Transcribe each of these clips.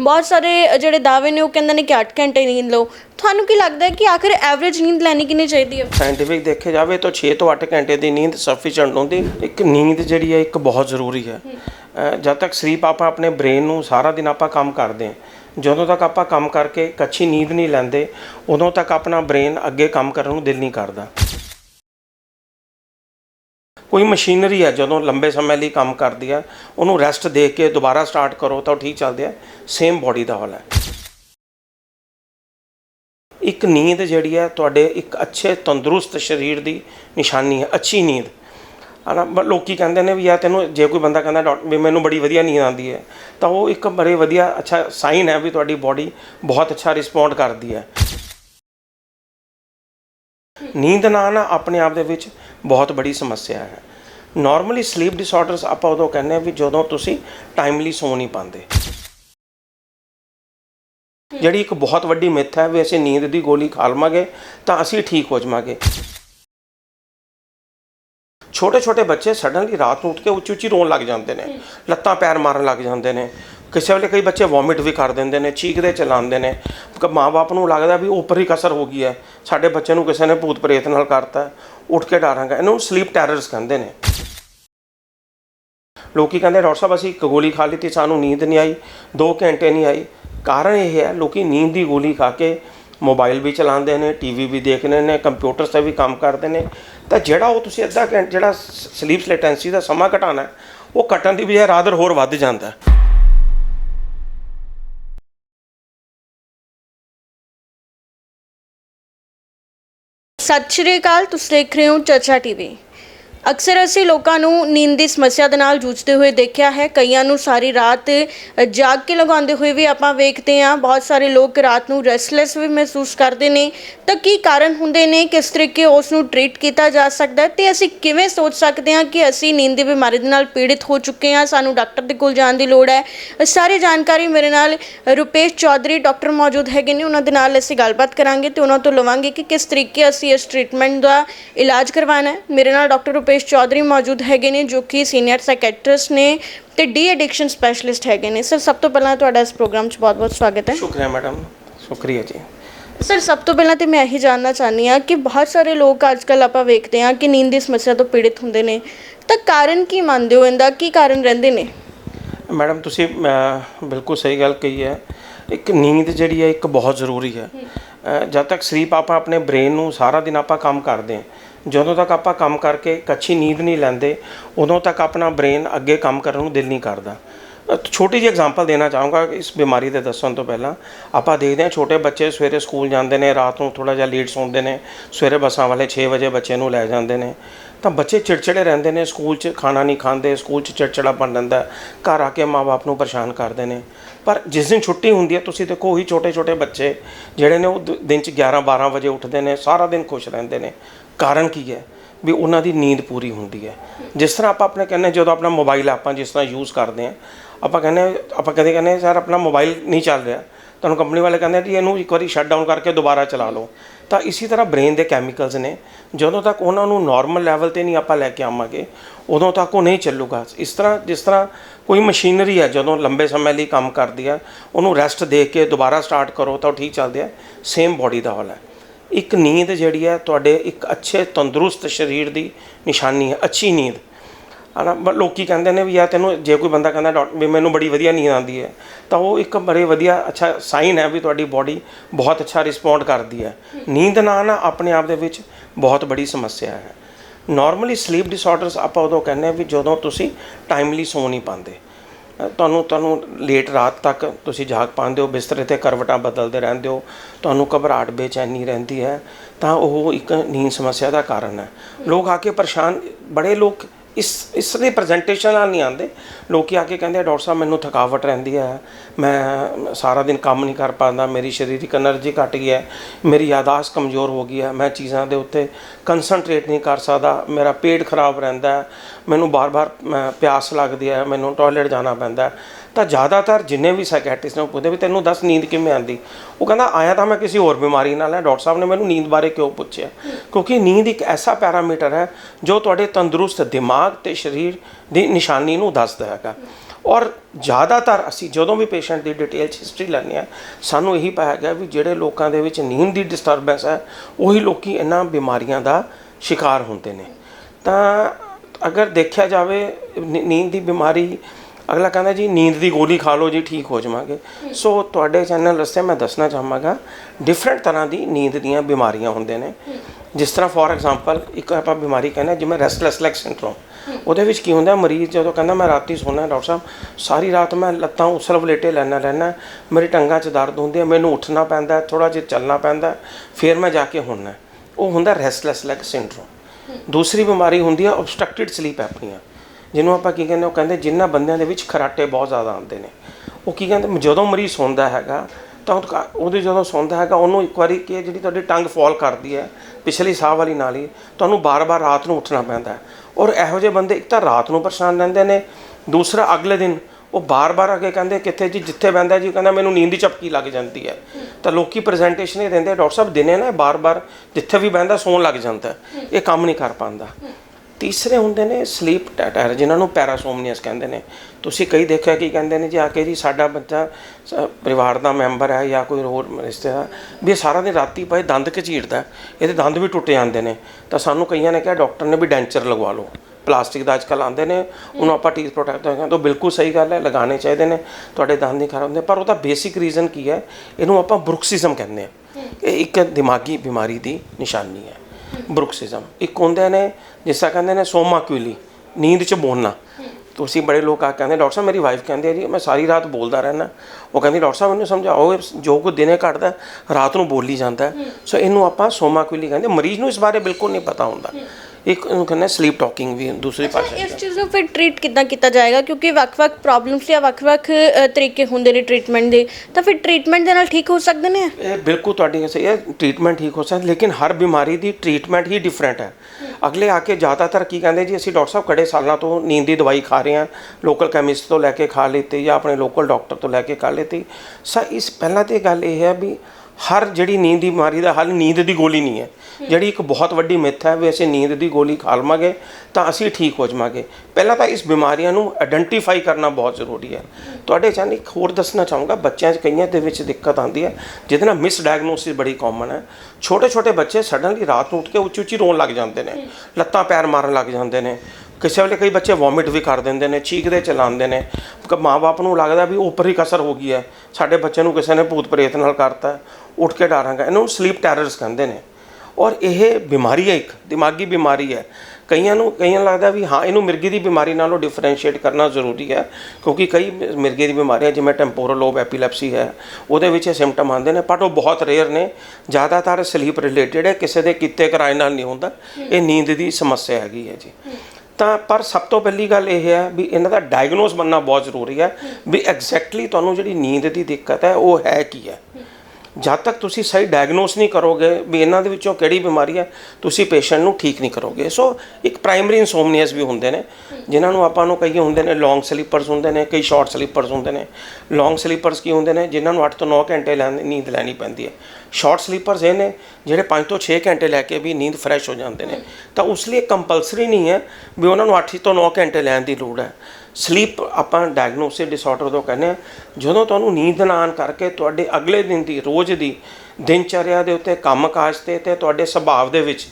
ਬਹੁਤ ਸਾਰੇ ਜਿਹੜੇ ਦਾਅਵੇ ਨੇ, ਉਹ ਕਹਿੰਦੇ ਨੇ ਕਿ 8 ਘੰਟੇ ਨੀਂਦ ਲਓ। ਤੁਹਾਨੂੰ ਕੀ ਲੱਗਦਾ ਹੈ ਕਿ ਆਖਿਰ ਐਵਰੇਜ ਨੀਂਦ ਲੈਣੀ ਕਿੰਨੀ ਚਾਹੀਦੀ ਹੈ? ਸਾਇੰਟੀਫਿਕ ਦੇਖਿਆ ਜਾਵੇ ਤਾਂ 6 ਤੋਂ 8 ਘੰਟੇ ਦੀ ਨੀਂਦ ਸਫੀਸ਼ੀਐਂਟ ਹੁੰਦੀ। ਇੱਕ ਨੀਂਦ ਜਿਹੜੀ ਹੈ, ਇੱਕ ਬਹੁਤ ਜ਼ਰੂਰੀ ਹੈ। ਅਹ ਜਦ ਤੱਕ ਸਲੀਪ ਆਪਾਂ ਆਪਣੇ ਬ੍ਰੇਨ ਨੂੰ ਸਾਰਾ ਦਿਨ ਆਪਾਂ ਕੰਮ ਕਰਦੇ ਹਾਂ, ਜਦੋਂ ਤੱਕ ਆਪਾਂ ਕੰਮ ਕਰਕੇ ਕੱਚੀ ਨੀਂਦ ਨਹੀਂ ਲੈਂਦੇ, ਉਦੋਂ ਤੱਕ ਆਪਣਾ ਬ੍ਰੇਨ ਅੱਗੇ ਕੰਮ ਕਰਨ ਨੂੰ ਦਿਲ ਨਹੀਂ ਕਰਦਾ। ਕੋਈ ਮਸ਼ੀਨਰੀ ਹੈ ਜਦੋਂ ਲੰਬੇ ਸਮੇਂ ਲਈ ਕੰਮ ਕਰਦੀ ਹੈ ਉਹਨੂੰ ਰੈਸਟ ਦੇ ਕੇ ਦੁਬਾਰਾ ਸਟਾਰਟ ਕਰੋ ਤਾਂ ਉਹ ਠੀਕ ਚੱਲਦੇ ਹੈ ਸੇਮ ਬੋਡੀ ਦਾ ਹਾਲ ਹੈ। ਇੱਕ ਨੀਂਦ ਜਿਹੜੀ ਹੈ ਤੁਹਾਡੇ ਇੱਕ ਅੱਛੇ ਤੰਦਰੁਸਤ ਸਰੀਰ ਦੀ ਨਿਸ਼ਾਨੀ ਹੈ, ਅੱਛੀ ਨੀਂਦ। ਹਨਾ, ਬ- ਲੋਕੀ ਕਹਿੰਦੇ ਨੇ ਵੀ ਯਾਰ ਤੈਨੂੰ ਜੇ ਕੋਈ ਬੰਦਾ ਕਹਿੰਦਾ ਡਾਕਟਰ ਵੀ ਮੈਨੂੰ ਬੜੀ ਵਧੀਆ ਨੀਂਦ ਆਉਂਦੀ ਹੈ, ਤਾਂ ਉਹ ਇੱਕ ਬੜੇ ਵਧੀਆ ਅੱਛਾ ਸਾਈਨ ਹੈ ਵੀ ਤੁਹਾਡੀ ਬਾਡੀ ਬਹੁਤ ਅੱਛਾ ਰਿਸਪੌਂਡ ਕਰਦੀ ਹੈ। ਨੀਂਦ ਨਾ ਆਉਣਾ ਆਪਣੇ ਆਪ ਦੇ ਵਿੱਚ ਬਹੁਤ ਬੜੀ ਸਮੱਸਿਆ ਹੈ। ਨਾਰਮਲੀ ਸਲੀਪ ਡਿਸਆਰਡਰਸ ਆਪਾਂ ਉਦੋਂ ਕਹਿੰਦੇ ਆ ਵੀ ਜਦੋਂ ਤੁਸੀਂ ਟਾਈਮਲੀ ਸੌ ਨਹੀਂ ਪਾਉਂਦੇ। ਜਿਹੜੀ ਇੱਕ ਬਹੁਤ ਵੱਡੀ ਮਿੱਥ ਹੈ ਵੀ ਅਸੀਂ ਨੀਂਦ ਦੀ ਗੋਲੀ ਖਾ ਲਵਾਂਗੇ ਤਾਂ ਅਸੀਂ ਠੀਕ ਹੋ ਜਾਵਾਂਗੇ। ਛੋਟੇ ਛੋਟੇ ਬੱਚੇ ਸਡਨਲੀ ਰਾਤ ਨੂੰ ਉੱਠ ਕੇ ਉੱਚੀ ਉੱਚੀ ਰੋਣ ਲੱਗ ਜਾਂਦੇ ਨੇ, ਲੱਤਾਂ ਪੈਰ ਮਾਰਨ ਲੱਗ ਜਾਂਦੇ ਨੇ। ਕਿਸੇ ਵੇਲੇ ਕਈ ਬੱਚੇ ਵੋਮਿਟ ਵੀ ਕਰ ਦਿੰਦੇ ਨੇ ਚੀਕਦੇ ਚਲਾਉਂਦੇ ਨੇ। ਮਾਪੇ ਨੂੰ ਲੱਗਦਾ ਵੀ ਉੱਪਰ ਹੀ ਕਸਰ ਹੋ ਗਈ ਹੈ। ਸਾਡੇ ਬੱਚੇ ਨੂੰ ਕਿਸੇ ਨੇ ਭੂਤ ਪ੍ਰੇਤ ਨਾਲ ਕਰਤਾ। ਉੱਠ ਕੇ ਡਰਾਂਗਾ ਇਹਨੂੰ ਸਲੀਪ ਟੈਰਰਸ ਕਹਿੰਦੇ ਨੇ। ਲੋਕੀ ਕਹਿੰਦੇ, ਡਾਕਟਰ ਸਾਹਿਬ, ਅਸੀਂ ਇੱਕ ਗੋਲੀ ਖਾ ਲਈ ਤੇ ਸਾਨੂੰ ਨੀਂਦ ਨਹੀਂ ਆਈ। 2 ਘੰਟੇ ਨਹੀਂ ਆਈ। ਕਾਰਨ ਇਹ ਹੈ, ਲੋਕੀ ਨੀਂਦ ਦੀ ਗੋਲੀ ਖਾ ਕੇ ਮੋਬਾਈਲ ਵੀ ਚਲਾਉਂਦੇ ਨੇ ਟੀਵੀ ਵੀ ਦੇਖਦੇ ਨੇ ਕੰਪਿਊਟਰ ਤੇ ਵੀ ਕੰਮ ਕਰਦੇ ਨੇ। ਤਾਂ ਜਿਹੜਾ ਉਹ ਤੁਸੀਂ ਅੱਧਾ ਘੰਟਾ ਜਿਹੜਾ ਸਲੀਪ ਲੇਟੈਂਸੀ ਦਾ ਸਮਾਂ ਘਟਾਣਾ ਉਹ ਘਟਣ ਦੀ ਬਜਾਏ ਰਾਦਰ ਹੋਰ ਵੱਧ ਜਾਂਦਾ ਸਤਿ ਸ਼੍ਰੀ ਅਕਾਲ ਤੁਸੀਂ ਦੇਖ ਰਹੇ ਹੋ ਚਰਚਾ ਟੀਵੀ। ਅਕਸਰ ਅਸੀਂ ਲੋਕਾਂ ਨੂੰ ਨੀਂਦ ਦੀ ਸਮੱਸਿਆ ਦੇ ਨਾਲ ਜੂਝਦੇ ਹੋਏ ਦੇਖਿਆ ਹੈ। ਕਈਆਂ ਨੂੰ ਸਾਰੀ ਰਾਤ ਜਾਗ ਕੇ ਲਗਾਉਂਦੇ ਹੋਏ ਵੀ ਆਪਾਂ ਵੇਖਦੇ ਹਾਂ। ਬਹੁਤ ਸਾਰੇ ਲੋਕ ਰਾਤ ਨੂੰ ਰੈਸਟਲੈਸ ਵੀ ਮਹਿਸੂਸ ਕਰਦੇ ਨੇ। ਤਾਂ ਕੀ ਕਾਰਨ ਹੁੰਦੇ ਨੇ? ਕਿਸ ਤਰੀਕੇ ਉਸ ਨੂੰ ਟ੍ਰੀਟ ਕੀਤਾ ਜਾ ਸਕਦਾ ਹੈ? ਤੇ ਅਸੀਂ ਕਿਵੇਂ ਸੋਚ ਸਕਦੇ ਹਾਂ ਕਿ ਅਸੀਂ ਨੀਂਦ ਦੀ ਬਿਮਾਰੀ ਦੇ ਨਾਲ ਪੀੜਿਤ ਹੋ ਚੁੱਕੇ ਹਾਂ? ਸਾਨੂੰ ਡਾਕਟਰ ਦੇ ਕੋਲ ਜਾਣ ਦੀ ਲੋੜ ਹੈ। ਸਾਰੀ ਜਾਣਕਾਰੀ ਮੇਰੇ ਨਾਲ ਰੁਪੇਸ਼ ਚੌਧਰੀ, ਡਾਕਟਰ ਮੌਜੂਦ ਹੈਗੇ ਨੇ। ਉਹਨਾਂ ਦੇ ਨਾਲ ਅਸੀਂ ਗੱਲਬਾਤ ਕਰਾਂਗੇ ਤੇ ਉਹਨਾਂ ਤੋਂ ਲਵਾਂਗੇ ਕਿ ਕਿਸ ਤਰੀਕੇ ਅਸੀਂ ਇਸ ਟ੍ਰੀਟਮੈਂਟ ਦਾ ਇਲਾਜ ਕਰਵਾਉਣਾ ਹੈ। ਮੇਰੇ ਨਾਲ ਡਾਕਟਰ ਰੁਪੇਸ਼ ਚੌਧਰੀ ਮੌਜੂਦ ਹੈਗੇ ਨੇ ਜੋ ਕਿ ਸੀਨੀਅਰ ਸਾਈਕੈਟ੍ਰਿਸਟ ਨੇ ਤੇ ਡੀ ਐਡਿਕਸ਼ਨ ਸਪੈਸ਼ਲਿਸਟ ਹੈਗੇ ਨੇ। ਸਰ ਸਭ ਤੋਂ ਪਹਿਲਾਂ ਤੁਹਾਡਾ ਇਸ ਪ੍ਰੋਗਰਾਮ 'ਚ ਬਹੁਤ-ਬਹੁਤ ਸਵਾਗਤ ਹੈ। ਸ਼ੁਕਰੀਆ ਮੈਡਮ। ਸ਼ੁਕਰੀਆ ਜੀ। ਸਰ ਸਭ ਤੋਂ ਪਹਿਲਾਂ ਤੇ ਮੈਂ ਇਹੀ ਜਾਣਨਾ ਚਾਹਨੀ ਆ ਕਿ ਬਹੁਤ ਸਾਰੇ ਲੋਕ ਅੱਜਕੱਲ ਆਪਾਂ ਵੇਖਦੇ ਹਾਂ ਕਿ ਨੀਂਦ ਦੀ ਸਮੱਸਿਆ ਤੋਂ ਪੀੜਿਤ ਹੁੰਦੇ ਨੇ। ਤਾਂ ਕਾਰਨ ਕੀ ਮੰਨਦੇ ਹੋ? ਇਹਦਾ ਕੀ ਕਾਰਨ ਰਹਿੰਦੇ ਨੇ? ਮੈਡਮ ਤੁਸੀਂ ਅਹ, ਬਿਲਕੁਲ ਸਹੀ ਗੱਲ ਕਹੀ ਹੈ। ਇੱਕ ਨੀਂਦ ਜਿਹੜੀ ਹੈ ਇੱਕ ਬਹੁਤ ਜ਼ਰੂਰੀ ਹੈ। ਅਹ, ਜਦ ਤੱਕ ਸਲੀਪ ਆਪਾਂ ਆਪਣੇ ਬ੍ਰੇਨ ਨੂੰ ਸਾਰਾ ਦਿਨ ਆਪਾਂ ਕੰਮ ਕਰਦੇ ਹਾਂ ਜਦੋਂ ਤੱਕ ਆਪਾਂ ਕੰਮ ਕਰਕੇ ਇੱਕ ਅੱਛੀ ਨੀਂਦ ਨਹੀਂ ਲੈਂਦੇ, ਉਦੋਂ ਤੱਕ ਆਪਣਾ ਬ੍ਰੇਨ ਅੱਗੇ ਕੰਮ ਕਰਨ ਨੂੰ ਦਿਲ ਨਹੀਂ ਕਰਦਾ। ਛੋਟੀ ਜਿਹੀ ਐਗਜ਼ਾਮਪਲ ਦੇਣਾ ਚਾਹੂੰਗਾ ਇਸ ਬਿਮਾਰੀ ਦੇ ਦੱਸਣ ਤੋਂ ਪਹਿਲਾਂ। ਆਪਾਂ ਦੇਖਦੇ ਹਾਂ ਛੋਟੇ ਬੱਚੇ ਸਵੇਰੇ ਸਕੂਲ ਜਾਂਦੇ ਨੇ, ਰਾਤ ਨੂੰ ਥੋੜਾ ਜਿਹਾ ਲੇਟ ਸੌਂਦੇ ਨੇ, ਸਵੇਰੇ ਬੱਸਾਂ ਵਾਲੇ 6 ਵਜੇ ਬੱਚੇ ਨੂੰ ਲੈ ਜਾਂਦੇ ਨੇ। ਤਾਂ ਬੱਚੇ ਚਿੜਚਿੜੇ ਰਹਿੰਦੇ ਨੇ, ਸਕੂਲ 'ਚ ਖਾਣਾ ਨਹੀਂ ਖਾਂਦੇ, ਸਕੂਲ 'ਚ ਚਿੜਚਿੜਾ ਬਣ ਰਹਿੰਦਾ, ਘਰ ਆ ਕੇ ਮਾਪੇ ਨੂੰ ਪਰੇਸ਼ਾਨ ਕਰਦੇ ਨੇ। ਪਰ ਜਿਸ ਦਿਨ ਛੁੱਟੀ ਹੁੰਦੀ ਹੈ, ਤੁਸੀਂ ਦੇਖੋ ਉਹੀ ਛੋਟੇ ਛੋਟੇ ਬੱਚੇ ਜਿਹੜੇ ਨੇ ਉਹ ਦਿਨ 'ਚ 11 12 ਵਜੇ ਉੱਠਦੇ ਨੇ, ਸਾਰਾ ਦਿਨ ਖੁਸ਼ ਰਹਿੰਦੇ ਨੇ। ਕਾਰਨ ਕੀ ਹੈ? ਵੀ ਉਹਨਾਂ ਦੀ ਨੀਂਦ ਪੂਰੀ ਹੁੰਦੀ ਹੈ। ਜਿਸ ਤਰ੍ਹਾਂ ਆਪਾਂ ਆਪਣੇ ਕਹਿੰਦੇ ਜਦੋਂ ਆਪਣਾ ਮੋਬਾਈਲ ਆਪਾਂ ਜਿਸ ਤਰ੍ਹਾਂ ਯੂਜ਼ ਕਰਦੇ ਹਾਂ, ਆਪਾਂ ਕਹਿੰਦੇ ਆਪਾਂ ਕਦੇ ਕਹਿੰਦੇ ਸਰ, ਆਪਣਾ ਮੋਬਾਈਲ ਨਹੀਂ ਚੱਲ ਰਿਹਾ। ਤੁਹਾਨੂੰ ਕੰਪਨੀ ਵਾਲੇ ਕਹਿੰਦੇ ਆ ਕਿ ਇਹਨੂੰ ਇੱਕ ਵਾਰੀ ਸ਼ਟ ਡਾਊਨ ਕਰਕੇ ਦੁਬਾਰਾ ਚਲਾ ਲਓ। ਤਾਂ ਇਸੇ ਤਰ੍ਹਾਂ ਬ੍ਰੇਨ ਦੇ ਕੈਮੀਕਲਸ ਨੇ। ਜਦੋਂ ਤੱਕ ਉਹਨਾਂ ਨੂੰ ਨਾਰਮਲ ਲੈਵਲ ਤੇ ਨਹੀਂ ਆਪਾਂ ਲੈ ਕੇ ਆਵਾਂਗੇ, ਉਦੋਂ ਤੱਕ ਉਹ ਨਹੀਂ ਚੱਲੂਗਾ। ਇਸ ਤਰ੍ਹਾਂ, ਜਿਸ ਤਰ੍ਹਾਂ ਕੋਈ ਮਸ਼ੀਨਰੀ ਹੈ, ਜਦੋਂ ਲੰਬੇ ਸਮੇਂ ਲਈ ਕੰਮ ਕਰਦੀ ਹੈ, ਉਹਨੂੰ ਰੈਸਟ ਦੇ ਕੇ ਦੁਬਾਰਾ ਸਟਾਰਟ ਕਰੋ, ਤਾਂ ਉਹ ਠੀਕ ਚੱਲਦੀ ਹੈ। ਸੇਮ ਬੋਡੀ ਦਾ ਹਾਲ ਹੈ। ਇੱਕ ਨੀਂਦ ਜਿਹੜੀ ਹੈ ਤੁਹਾਡੇ ਇੱਕ ਅੱਛੇ ਤੰਦਰੁਸਤ ਸਰੀਰ ਦੀ ਨਿਸ਼ਾਨੀ ਹੈ, ਅੱਛੀ ਨੀਂਦ। ਹਨਾ, ਬ- ਲੋਕੀ ਕਹਿੰਦੇ ਨੇ ਵੀ ਯਾਰ ਤੈਨੂੰ ਜੇ ਕੋਈ ਬੰਦਾ ਕਹਿੰਦਾ ਡਾਕਟਰ ਵੀ ਮੈਨੂੰ ਬੜੀ ਵਧੀਆ ਨੀਂਦ ਆਉਂਦੀ ਹੈ, ਤਾਂ ਉਹ ਇੱਕ ਬੜੇ ਵਧੀਆ ਅੱਛਾ ਸਾਈਨ ਹੈ ਵੀ ਤੁਹਾਡੀ ਬਾਡੀ ਬਹੁਤ ਅੱਛਾ ਰਿਸਪੌਂਡ ਕਰਦੀ ਹੈ। ਨੀਂਦ ਨਾ ਆਉਣਾ ਆਪਣੇ ਆਪ ਦੇ ਵਿੱਚ ਬਹੁਤ ਬੜੀ ਸਮੱਸਿਆ ਹੈ। ਨਾਰਮਲੀ ਸਲੀਪ ਡਿਸਆਰਡਰਸ ਆਪਾਂ ਉਦੋਂ ਕਹਿੰਦੇ ਆ ਵੀ ਜਦੋਂ ਤੁਸੀਂ ਟਾਈਮਲੀ ਸੌ ਨਹੀਂ ਪਾਉਂਦੇ। ਤੁਹਾਨੂੰ ਤੁਹਾਨੂੰ ਲੇਟ ਰਾਤ ਤੱਕ ਤੁਸੀਂ ਜਾਗ ਪਾਉਂਦੇ ਹੋ, ਬਿਸਤਰੇ ਤੇ ਕਰਵਟਾਂ ਬਦਲਦੇ ਰਹਿੰਦੇ ਹੋ, ਤੁਹਾਨੂੰ ਘਬਰਾਹਟ ਬੇਚੈਨੀ ਰਹਿੰਦੀ ਹੈ, ਤਾਂ ਉਹ ਇੱਕ ਨੀਂਦ ਸਮੱਸਿਆ ਦਾ ਕਾਰਨ ਹੈ। ਲੋਕ ਆ ਕੇ ਪਰੇਸ਼ਾਨ, ਬੜੇ ਲੋਕ ਇਸ ਇਸ ਲਈ ਪ੍ਰੈਜੈਂਟੇਸ਼ਨ ਨਾਲ ਨਹੀਂ ਆਉਂਦੇ। ਲੋਕੀ ਆ ਕੇ ਕਹਿੰਦੇ ਡਾਕਟਰ ਸਾਹਿਬ, ਮੈਨੂੰ ਥਕਾਵਟ ਰਹਿੰਦੀ ਹੈ। ਮੈਂ ਸਾਰਾ ਦਿਨ ਕੰਮ ਨਹੀਂ ਕਰ ਪਾਉਂਦਾ। ਮੇਰੀ ਸਰੀਰਿਕ એનર્ਜੀ ਘਟ ਗਈ ਹੈ। ਮੇਰੀ ਯਾਦਾਸ਼ਤ ਕਮਜ਼ੋਰ ਹੋ ਗਈ ਹੈ। ਮੈਂ ਚੀਜ਼ਾਂ ਦੇ ਉੱਤੇ ਕਨਸੈਂਟਰੇਟ ਨਹੀਂ ਕਰ ਸਕਦਾ। ਮੇਰਾ ਪੇਟ ਖਰਾਬ ਰਹਿੰਦਾ ਮੈਨੂੰ ਬਾਰ-ਬਾਰ ਪਿਆਸ ਲੱਗਦੀ ਹੈ। ਮੈਨੂੰ ਟਾਇਲਟ ਜਾਣਾ ਪੈਂਦਾ ਤਾਂ ਜ਼ਿਆਦਾਤਰ ਜਿੰਨੇ ਵੀ ਸਾਈਕੈਟ੍ਰਿਸਟ ਨੇ ਉਹ ਪੁੱਛਦੇ ਵੀ ਤੈਨੂੰ ਦੱਸ ਨੀਂਦ ਕਿਵੇਂ ਆਉਂਦੀ? ਉਹ ਕਹਿੰਦਾ, ਆਇਆ ਤਾਂ ਮੈਂ ਕਿਸੇ ਹੋਰ ਬਿਮਾਰੀ ਨਾਲ ਹੈ। ਡਾਕਟਰ ਸਾਹਿਬ ਨੇ ਮੈਨੂੰ ਨੀਂਦ ਬਾਰੇ ਕਿਉਂ ਪੁੱਛਿਆ? ਕਿਉਂਕਿ ਨੀਂਦ ਇੱਕ ਐਸਾ ਪੈਰਾਮੀਟਰ ਹੈ ਜੋ ਤੁਹਾਡੇ ਤੰਦਰੁਸਤ ਦਿਮਾਗ ਤੇ ਸਰੀਰ ਦੀ ਨਿਸ਼ਾਨੀ ਨੂੰ ਦੱਸਦਾ ਹੈਗਾ। ਔਰ ਜ਼ਿਆਦਾਤਰ ਅਸੀਂ ਜਦੋਂ ਵੀ ਪੇਸ਼ੈਂਟ ਦੀ ਡਿਟੇਲ 'ਚ ਹਿਸਟਰੀ ਲੈਂਦੇ ਆ ਸਾਨੂੰ ਇਹੀ ਪਾਇਆ ਗਿਆ ਵੀ ਜਿਹੜੇ ਲੋਕਾਂ ਦੇ ਵਿੱਚ ਨੀਂਦ ਦੀ ਡਿਸਟਰਬੈਂਸ ਹੈ, ਉਹੀ ਲੋਕੀ ਇਹਨਾਂ ਬਿਮਾਰੀਆਂ ਦਾ ਸ਼ਿਕਾਰ ਹੁੰਦੇ ਨੇ। ਤਾਂ ਅਗਰ ਦੇਖਿਆ ਜਾਵੇ ਨੀਂਦ ਦੀ ਬਿਮਾਰੀ ਅਗਲਾ ਕਹਿੰਦਾ ਜੀ ਨੀਂਦ ਦੀ ਗੋਲੀ ਖਾ ਲਓ ਜੀ ਠੀਕ ਹੋ ਜਾਵਾਂਗੇ। ਸੋ ਤੁਹਾਡੇ ਚੈਨਲ ਰਸਤੇ ਮੈਂ ਦੱਸਣਾ ਚਾਹਾਂਗਾ ਡਿਫਰੈਂਟ ਤਰ੍ਹਾਂ ਦੀ ਨੀਂਦ ਦੀਆਂ ਬਿਮਾਰੀਆਂ ਹੁੰਦੇ ਨੇ। ਜਿਸ ਤਰ੍ਹਾਂ ਫੋਰ ਐਗਜ਼ਾਮਪਲ ਇੱਕ ਆਪਾਂ ਬਿਮਾਰੀ ਕਹਿੰਦੇ ਜਿਵੇਂ ਰੈਸਟਲੈਸ ਲੈਗ ਸਿੰਡਰੋਮ ਉਹਦੇ ਵਿੱਚ ਕੀ ਹੁੰਦਾ ਮਰੀਜ਼ ਜਦੋਂ ਕਹਿੰਦਾ ਮੈਂ ਰਾਤੀ ਸੋਣਾ ਡਾਕਟਰ ਸਾਹਿਬ ਸਾਰੀ ਰਾਤ ਮੈਂ ਲੱਤਾਂ ਉਸਲ ਵਲੇਟੇ ਲੈਣਾ ਰਹਿਣਾ ਮੇਰੀ ਟੰਗਾਂ 'ਚ ਦਰਦ ਹੁੰਦੀ ਹੈ ਮੈਨੂੰ ਉੱਠਣਾ ਪੈਂਦਾ ਥੋੜਾ ਜਿਹਾ ਚੱਲਣਾ ਪੈਂਦਾ ਫਿਰ ਮੈਂ ਜਾ ਕੇ ਹੁੰਨਾ ਉਹ ਹੁੰਦਾ ਰੈਸਟਲੈਸ ਲੈਗ ਸਿੰਡਰੋਮ ਦੂਸਰੀ ਬਿਮਾਰੀ ਹੁੰਦੀ ਹੈ ਆਬਸਟ੍ਰਕਟਿਡ ਸਲੀਪ ਐਪਨੀਆ ਜਿਹਨੂੰ ਆਪਾਂ ਕੀ ਕਹਿੰਦੇ ਉਹ ਕਹਿੰਦੇ ਜਿਨ੍ਹਾਂ ਬੰਦਿਆਂ ਦੇ ਵਿੱਚ ਖਰਾਟੇ ਬਹੁਤ ਜ਼ਿਆਦਾ ਆਉਂਦੇ ਨੇ। ਉਹ ਕੀ ਕਹਿੰਦੇ, ਜਦੋਂ ਮਰੀਜ਼ ਸੌਂਦਾ ਹੈਗਾ, ਤਾਂ ਉਹ ਕਾ- ਉਹਦੇ ਜਦੋਂ ਸੌਂਦਾ ਹੈਗਾ, ਉਹਨੂੰ ਇੱਕ ਵਾਰੀ ਕੀ ਜਿਹੜੀ ਤੁਹਾਡੀ ਟੰਗ ਫਾਲ ਕਰਦੀ ਹੈ, ਪਿਛਲੀ ਸਾਹ ਵਾਲੀ ਹੀ ਤੁਹਾਨੂੰ ਬਾਰ-ਬਾਰ ਰਾਤ ਨੂੰ ਉੱਠਣਾ ਪੈਂਦਾ ਹੈ। ਔਰ ਇਹੋ ਜਿਹੇ ਬੰਦੇ ਇੱਕ ਤਾਂ ਰਾਤ ਨੂੰ ਪਰੇਸ਼ਾਨ ਰਹਿੰਦੇ ਨੇ, ਦੂਸਰਾ ਅਗਲੇ ਦਿਨ ਉਹ ਬਾਰ-ਬਾਰ ਅੱਗੇ ਕਹਿੰਦੇ ਕਿੱਥੇ ਜੀ, ਜਿੱਥੇ ਬੈੰਦਾ ਜੀ ਕਹਿੰਦਾ ਮੈਨੂੰ ਨੀਂਦ ਦੀ ਝਪਕੀ ਲੱਗ ਜਾਂਦੀ ਹੈ। ਤਾਂ ਲੋਕੀ ਪ੍ਰੈਜੈਂਟੇਸ਼ਨ ਹੀ ਦਿੰਦੇ ਡਾਕਟਰ ਸਾਹਿਬ, ਦਿਨੇ ਨਾ ਬਾਰ-ਬਾਰ ਜਿੱਥੇ ਵੀ ਬੈੰਦਾ ਸੌਣ ਲੱਗ ਜਾਂਦਾ ਇਹ ਕੰਮ ਨਹੀਂ ਕਰ ਪਾਉਂਦਾ। ਤੀਸਰੇ ਹੁੰਦੇ ਨੇ ਸਲੀਪ ਟੈਟਰ ਜਿਨ੍ਹਾਂ ਨੂੰ ਪੈਰਾਸੋਮਨੀਅਸ ਕਹਿੰਦੇ ਨੇ। ਤੁਸੀਂ ਕਈ ਦੇਖਿਆ ਕੀ ਕਹਿੰਦੇ ਨੇ ਜੀ ਆ ਕੇ ਜੀ ਸਾਡਾ ਬੱਚਾ ਪਰਿਵਾਰ ਦਾ ਮੈਂਬਰ ਹੈ ਜਾਂ ਕੋਈ ਹੋਰ ਰਿਸ਼ਤੇਦਾਰ ਵੀ ਸਾਰਾ ਦਿਨ ਰਾਤੀ ਪਏ ਦੰਦ ਘਚੀੜਦਾ ਇਹਦੇ ਦੰਦ ਵੀ ਟੁੱਟ ਜਾਂਦੇ ਨੇ। ਤਾਂ ਸਾਨੂੰ ਕਈਆਂ ਨੇ ਕਿਹਾ ਡਾਕਟਰ ਨੇ ਵੀ ਡੈਂਚਰ ਲਗਵਾ ਲਓ। ਪਲਾਸਟਿਕ ਦਾ ਅੱਜਕੱਲ ਆਉਂਦੇ ਨੇ ਉਹਨੂੰ ਆਪਾਂ ਟੀਥ ਪ੍ਰੋਟੈਕਟ ਕਹਿੰਦੇ ਤਾਂ ਬਿਲਕੁਲ ਸਹੀ ਗੱਲ ਹੈ ਲਗਾਉਣੇ ਚਾਹੀਦੇ ਨੇ ਤੁਹਾਡੇ ਦੰਦ ਨਹੀਂ ਖਰਾਬ ਹੁੰਦੇ। ਪਰ ਉਹਦਾ ਬੇਸਿਕ ਰੀਜ਼ਨ ਕੀ ਹੈ ਇਹਨੂੰ ਆਪਾਂ ਬਰੁਕਸਿਜ਼ਮ ਕਹਿੰਦੇ ਆ ਇਹ ਇੱਕ ਦਿਮਾਗੀ ਬਿਮਾਰੀ ਦੀ ਨਿਸ਼ਾਨੀ ਹੈ। ਬਰੁਕਸਿਜ਼ਮ। ਇੱਕ ਹੁੰਦੇ ਨੇ ਜਿਸ ਤਰ੍ਹਾਂ ਕਹਿੰਦੇ ਨੇ ਸੋਮਾਕੁਲੀ ਨੀਂਦ 'ਚ ਬੋਲਣਾ। ਤੁਸੀਂ ਬੜੇ ਲੋਕ ਆ ਕਹਿੰਦੇ ਡਾਕਟਰ ਸਾਹਿਬ ਮੇਰੀ ਵਾਈਫ ਕਹਿੰਦੀ ਹੈ ਜੀ ਮੈਂ ਸਾਰੀ ਰਾਤ ਬੋਲਦਾ ਰਹਿਣਾ ਉਹ ਕਹਿੰਦੀ ਡਾਕਟਰ ਸਾਹਿਬ ਮੈਨੂੰ ਸਮਝਾਓ ਜੋ ਕੋ ਦਿਨੇ ਕੱਢਦਾ ਰਾਤ ਨੂੰ ਬੋਲੀ ਜਾਂਦਾ। ਸੋ ਇਹਨੂੰ ਆਪਾਂ ਸੋਮਾਕੁਲੀ ਕਹਿੰਦੇ ਮਰੀਜ਼ ਨੂੰ ਇਸ ਬਾਰੇ ਬਿਲਕੁਲ ਨਹੀਂ ਪਤਾ ਹੁੰਦਾ। ਇੱਕ ਉਹਨੂੰ ਕਹਿੰਦੇ ਸਲੀਪ ਟਾਕਿੰਗ ਵੀ ਦੂਸਰੀ ਭਾਸ਼ਾ 'ਚ ਇਸ ਚੀਜ਼ ਨੂੰ ਫਿਰ ਟ੍ਰੀਟ ਕਿੱਦਾਂ ਕੀਤਾ ਜਾਏਗਾ? ਕਿਉਂਕਿ ਵੱਖ-ਵੱਖ ਪ੍ਰੋਬਲਮਸ ਜਾਂ ਵੱਖ-ਵੱਖ ਤਰੀਕੇ ਹੁੰਦੇ ਨੇ ਟ੍ਰੀਟਮੈਂਟ ਦੇ। ਤਾਂ ਫਿਰ ਟ੍ਰੀਟਮੈਂਟ ਦੇ ਨਾਲ ਠੀਕ ਹੋ ਸਕਦੇ ਨੇ? ਇਹ ਬਿਲਕੁਲ ਤੁਹਾਡੀ ਸਹੀ ਹੈ ਟ੍ਰੀਟਮੈਂਟ ਠੀਕ ਹੋ ਸਕਦਾ ਲੇਕਿਨ ਹਰ ਬਿਮਾਰੀ ਦੀ ਟ੍ਰੀਟਮੈਂਟ ਹੀ ਡਿਫਰੈਂਟ ਹੈ। ਅਗਲੇ ਆ ਕੇ ਜ਼ਿਆਦਾਤਰ ਕੀ ਕਹਿੰਦੇ ਜੀ ਅਸੀਂ ਡਾਕਟਰ ਸਾਹਿਬ ਕੜੇ ਸਾਲਾਂ ਤੋਂ ਨੀਂਦ ਦੀ ਦਵਾਈ ਖਾ ਰਹੇ ਹਾਂ ਲੋਕਲ ਕੈਮਿਸਟ ਤੋਂ ਲੈ ਕੇ ਖਾ ਲਈ ਜਾਂ ਆਪਣੇ ਲੋਕਲ ਡਾਕਟਰ ਤੋਂ ਲੈ ਕੇ ਖਾ ਲਈ ਸਾ ਇਸ ਪਹਿਲਾਂ ਤੇ ਗੱਲ ਇਹ ਹੈ ਵੀ ਹਰ ਜਿਹੜੀ ਨੀਂਦ ਦੀ ਬਿਮਾਰੀ ਦਾ ਹੱਲ ਨੀਂਦ ਦੀ ਗੋਲੀ ਨਹੀਂ ਹੈ। ਜਿਹੜੀ ਇੱਕ ਬਹੁਤ ਵੱਡੀ ਮਿੱਥ ਹੈ ਵੀ ਅਸੀਂ ਨੀਂਦ ਦੀ ਗੋਲੀ ਖਾ ਲਵਾਂਗੇ ਤਾਂ ਅਸੀਂ ਠੀਕ ਹੋ ਜਾਵਾਂਗੇ। ਪਹਿਲਾਂ ਤਾਂ ਇਸ ਬਿਮਾਰੀਆਂ ਨੂੰ ਆਇਡੈਂਟੀਫਾਈ ਕਰਨਾ ਬਹੁਤ ਜ਼ਰੂਰੀ ਹੈ। ਤੁਹਾਡੇ ਚਾਹਨ ਇੱਕ ਹੋਰ ਦੱਸਣਾ ਚਾਹੂੰਗਾ ਬੱਚਿਆਂ 'ਚ ਕਈਆਂ ਦੇ ਵਿੱਚ ਦਿੱਕਤ ਆਉਂਦੀ ਹੈ ਜਿਹਦੇ ਨਾਲ ਮਿਸ ਡਾਇਗਨੋਸਿਸ ਬੜੀ ਕਾਮਨ ਹੈ। ਛੋਟੇ ਛੋਟੇ ਬੱਚੇ ਸਡਨਲੀ ਰਾਤ ਨੂੰ ਉੱਠ ਕੇ ਉੱਚੀ ਉੱਚੀ ਰੋਣ ਲੱਗ ਜਾਂਦੇ ਨੇ ਲੱਤਾਂ ਪੈਰ ਮਾਰਨ ਲੱਗ ਜਾਂਦੇ ਨੇ। ਕਿਸੇ ਵੇਲੇ ਕਈ ਬੱਚੇ ਵੋਮਿਟ ਵੀ ਕਰ ਦਿੰਦੇ ਨੇ ਚੀਕਦੇ ਚਲਾਉਂਦੇ ਨੇ। ਮਾਪੇ ਨੂੰ ਲੱਗਦਾ ਵੀ ਉੱਪਰ ਹੀ ਕਸਰ ਹੋ ਗਈ ਹੈ। ਸਾਡੇ ਬੱਚੇ ਨੂੰ ਕਿਸੇ ਨੇ ਭੂਤ ਪ੍ਰੇਤ ਨਾਲ ਕਰਤਾ, ਉੱਠ ਕੇ ਡਾਰਾਂਗਾ। ਇਹਨੂੰ ਸਲੀਪ ਟੈਰਰਸ ਕਹਿੰਦੇ ਨੇ। ਔਰ ਇਹ ਬਿਮਾਰੀ ਹੈ ਇੱਕ, ਦਿਮਾਗੀ ਬਿਮਾਰੀ ਹੈ। ਕਈਆਂ ਨੂੰ ਕਈਆਂ ਨੂੰ ਲੱਗਦਾ ਵੀ ਹਾਂ, ਇਹਨੂੰ ਮਿਰਗੀ ਦੀ ਬਿਮਾਰੀ ਨਾਲੋਂ ਡਿਫਰੈਂਸ਼ੀਏਟ ਕਰਨਾ ਜ਼ਰੂਰੀ ਹੈ। ਕਿਉਂਕਿ ਕਈ ਮਿ- ਮਿਰਗੇ ਦੀ ਬਿਮਾਰੀਆਂ, ਜਿਵੇਂ ਟੈਂਪੋਰਲ ਲੋਬ ਐਪੀਲੈਪਸੀ ਹੈ, ਉਹਦੇ ਵਿੱਚ ਇਹ ਸਿੰਪਟਮ ਆਉਂਦੇ ਨੇ ਪਰ ਉਹ ਬਹੁਤ ਰੇਅਰ ਨੇ। ਜ਼ਿਆਦਾਤਰ ਸਲੀਪ ਰਿਲੇਟਡ ਹੈ, ਕਿਸੇ ਦੇ ਕੀਤੇ ਕਰਾਏ ਨਾਲ ਨਹੀਂ ਹੁੰਦਾ। ਇਹ ਨੀਂਦ ਦੀ ਸਮੱਸਿਆ ਹੈਗੀ ਹੈ ਜੀ। ਤਾਂ ਪਰ ਸਭ ਤੋਂ ਪਹਿਲੀ ਗੱਲ ਇਹ ਹੈ ਵੀ ਇਹਨਾਂ ਦਾ ਡਾਇਗਨੋਸ ਬਣਨਾ ਬਹੁਤ ਜ਼ਰੂਰੀ ਹੈ ਵੀ ਐਗਜ਼ੈਕਟਲੀ ਤੁਹਾਨੂੰ ਜਿਹੜੀ ਨੀਂਦ ਦੀ ਦਿੱਕਤ ਹੈ, ਉਹ ਹੈ ਕੀ ਹੈ। ਜਦ ਤੱਕ ਤੁਸੀਂ ਸਹੀ ਡਾਇਗਨੋਸ ਨਹੀਂ ਕਰੋਗੇ ਵੀ ਇਹਨਾਂ ਦੇ ਵਿੱਚੋਂ ਕਿਹੜੀ ਬਿਮਾਰੀ ਹੈ, ਤੁਸੀਂ ਪੇਸ਼ੈਂਟ ਨੂੰ ਠੀਕ ਨਹੀਂ ਕਰੋਗੇ। ਸੋ ਇੱਕ ਪ੍ਰਾਇਮਰੀ ਇਨਸੋਮਨੀਅਸ ਵੀ ਹੁੰਦੇ ਨੇ, ਜਿਨ੍ਹਾਂ ਨੂੰ ਆਪਾਂ ਨੂੰ ਕਈ ਹੁੰਦੇ ਨੇ ਲੌਂਗ ਸਲੀਪਰਸ ਹੁੰਦੇ ਨੇ, ਕਈ ਸ਼ਾਰਟ ਸਲੀਪਰਸ ਹੁੰਦੇ ਨੇ। ਲੌਂਗ ਸਲੀਪਰਸ ਕੀ ਹੁੰਦੇ ਨੇ, ਜਿਨ੍ਹਾਂ ਨੂੰ 8 ਤੋਂ 9 ਘੰਟੇ ਲੈਣ, ਨੀਂਦ ਲੈਣੀ ਪੈਂਦੀ ਹੈ। ਸ਼ਾਰਟ ਸਲੀਪਰਸ ਇਹ ਨੇ, ਜਿਹੜੇ 5 ਤੋਂ 6 ਘੰਟੇ ਲੈ ਕੇ ਵੀ ਨੀਂਦ ਫਰੈਸ਼ ਹੋ ਜਾਂਦੇ ਨੇ। ਤਾਂ ਉਸ ਲਈ ਕੰਪਲਸਰੀ ਨਹੀਂ ਹੈ ਵੀ ਉਹਨਾਂ ਨੂੰ 8 ਤੋਂ 9 ਘੰਟੇ ਲੈਣ ਦੀ ਲੋੜ ਹੈ। ਸਲੀਪ ਆਪਾਂ ਡਾਇਗਨੋਸਿਸ ਡਿਸਆਰਡਰ ਤੋਂ ਕਹਿੰਦੇ ਹਾਂ, ਜਦੋਂ ਤੁਹਾਨੂੰ ਨੀਂਦ ਨਾ ਆਉਣ ਕਰਕੇ ਤੁਹਾਡੇ ਅਗਲੇ ਦਿਨ ਦੀ, ਰੋਜ਼ ਦੀ ਦਿਨਚਰਿਆ ਦੇ ਉੱਤੇ, ਕੰਮਕਾਜ ਤੇ ਤੇ ਤੁਹਾਡੇ ਸੁਭਾਅ ਦੇ ਵਿੱਚ